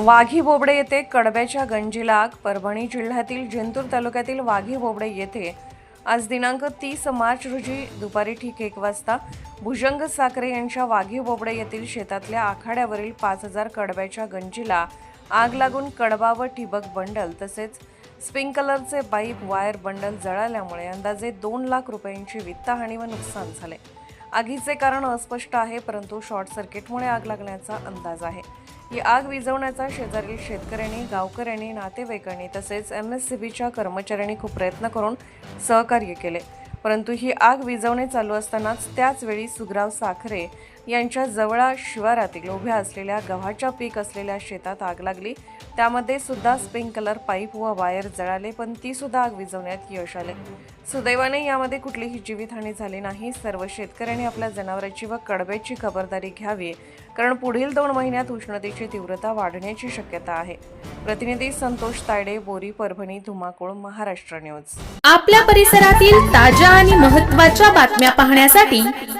वाघी बोबडे येथे कडब्याच्या गंजीला आग परभणी जिल्ह्यातील जिंतूर तालुक्यातील वाघी बोबडे येथे आज दिनांक तीस मार्च रोजी दुपारी ठीक एक वाजता भुजंग साखरे यांच्या वाघी बोबडे येथील शेतातल्या आखाड्यावरील पाच हजार कडब्याच्या गंजीला आग लागून कडबा व ठिबक बंडल तसेच स्प्रिंकलरचे पाईप वायर बंडल जळाल्यामुळे अंदाजे दोन लाख रुपयांची वित्तहानी व नुकसान झाले. आगीचे कारण अस्पष्ट आहे परंतु शॉर्ट सर्किटमुळे आग लागण्याचा अंदाज आहे. ही आग विझवण्याचा शेजारील शेतकऱ्यांनी गावकऱ्यांनी नातेवाईकांनी तसेच एम एस सी बीच्या कर्मचाऱ्यांनी खूप प्रयत्न करून सहकार्य केले. परंतु ही आग विझवणे चालू असतानाच त्याचवेळी सुग्राव साखरे यांच्या जवळा शिवारातील उभ्या असलेल्या गव्हाच्या पीक असलेल्या शेतात आग लागली. त्यामध्ये सुद्धा स्प्रिंकलर पाईप व वायर जळाले पण ती सुद्धा आग विझवण्यात यश आले. सुदैवाने यामध्ये कुठलीही जीवितहानी झाली नाही. सर्व शेतकऱ्यांनी आपल्या जनावरांची व कडब्याची खबरदारी घ्यावी कारण पुढील दोन महिन्यात उष्णतेची तीव्रता वाढण्याची शक्यता आहे. प्रतिनिधी संतोष तायडे बोरी परभणी धुमाकूळ महाराष्ट्र न्यूज. आपल्या परिसरातील ताज्या आणि महत्त्वाच्या बातम्या पाहण्यासाठी